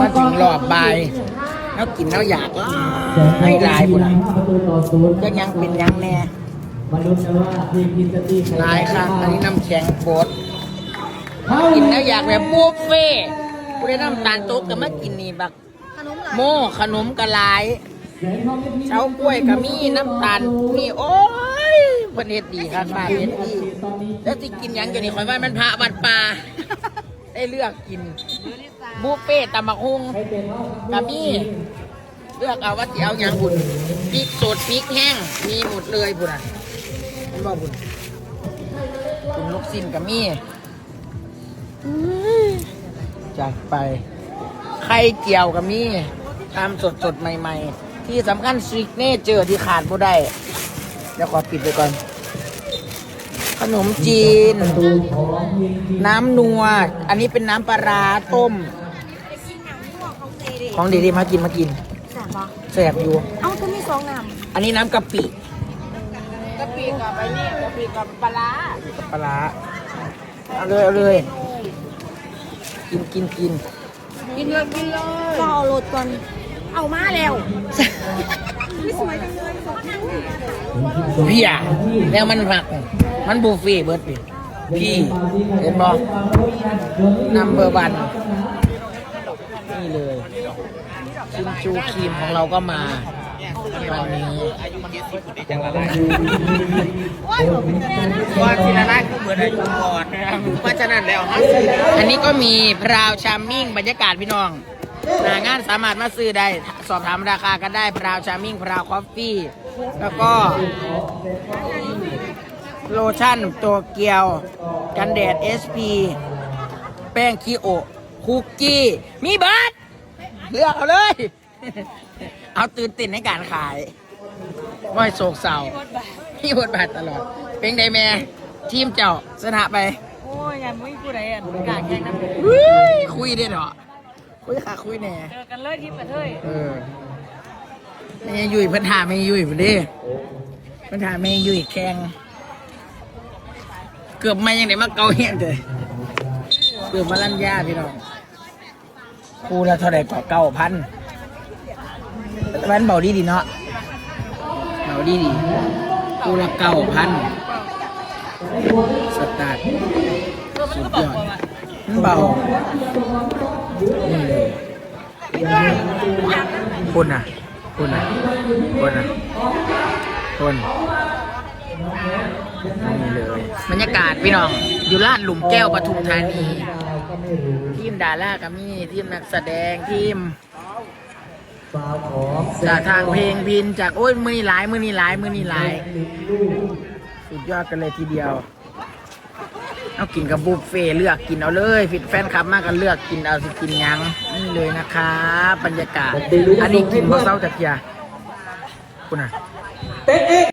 มาถึงรอบบ่ายแล้วกินแล้วอยากให้ลายบุญประตูต่อศูนย์ยังยังเป็นยังแน่ลายครับอันนี้น้ำแข็งโคตรกินแล้วอยากแบบบุฟเฟ่กูได้น้ำตาลโต๊ะก็มากินนี่บักโม่ขนมกะลายเช้ากล้วยก็มีน้ำตาลมีโอ้ยเพิ่นเฮ็ดดีครับป้าเฮ็ดดีตอนนี้แล้วสิกินยังอยู่นี่ข่อยว่ามันพระวัดป่าได้เลือกกิน บุฟเฟ่ตำบักหุ่งใครเป็นว่าก็มีเลือกเอาว่าสิเอาหยังบุญพริกสดพริกแห้ง มีหมดเลยบุญอะเห็นบ่บุญบุญลูกสินก็มีอื้อจัดไปไข่เจียวก็มีตามสดสดใหม่ ๆ ที่สำคัญซิกเน่เจอที่ขาดบ่ได้ เดี๋ยวขอปิดไปก่อน ขนมจีนประตูของทีมทีมน้ำนัว อันนี้เป็นน้ำปลาร้าต้ม ของดีๆมากินมากินแสบปะแสบอยู่ เอ้าก็มีสองน้อันนี้น้ำกะปิกะปิกับไอ้นี่กะปิกับปลาร้ากับปลาร้าเอาเลยเอาเลยกินกินกินกินเลยกินเลยำก็เอารถก่อนเอามาแล้ว ไม่สวยจังเลยสองน้ำพี่อะแล้วมันผัก มันบุฟเฟ่ต์เบิร์ดพี่พี่เห็นบอนัมเบอร์วันนี่เลยชิมชูครีมของเราก็มาวันนี้ว่าทีละไล่คือเหมือนอายุก่อนเพราะฉะนั้นแล้วฮะอันนี้ก็มีพราวชามมิ่งบรรยากาศพี่น้อง หน้างานสามารถมาซื้อได้ สอบถามราคากันได้พราวชามมิ่งพราวคอฟฟี่ แล้วก็ โลชั่นตัวเกียว กันแดด SP แป้งคีโอ คุกกี้ มีเบิร์ดเลือกเอาเลย เอาตื่นเตินในการขายไม่โศกเศร้าพี่บทบาทตลอด เป็นไดแม่ทีมเจ้าชนะไป โอ้ยยังไม่กูได้อะกาแข่งน้ำเฮ้ยคุยได้เหรอ คุยค่ะคุยแน่เจอกันเลยที่ประเทศเออแม่ยุ้ยเพิ่นถามแม่ยุ้ยพุ่นเดิเพิ่นถามแม่ยุ้ยแข่งเกือบมายังไงมาเกาเฮียนเลยเกือบมาลั่นยาพี่น้องคูละเท่าไหร่ก็เก้าพันวันเบาดีดีเนาะเบาดีดีคูละเก้าพันสตาร์ทสุดยอดมันเบานี่เลย คนอะคนอะคนอะคนนี่เลย บรรยากาศพี่น้อง อยู่ลาดหลุมแก้วปทุมธานี ทีมดาราก็มีทีมนักแสดงทีมจากทางเพลงพินจากโอ้ยมือนี่หลายมือนี่หลายมือนี่หลาย สุดยอดกันเลยทีเดียว เอากินกับบุฟเฟ่ต์เลือกกินเอาเลยฟิตแฟนคลับมากกันเลือกกินเอาสิกินหยังนี่เลยนะครับบรรยากาศ อันนี้กินเพราะเศร้าจากเพียคุณอะเต๊ะเอ๊ะ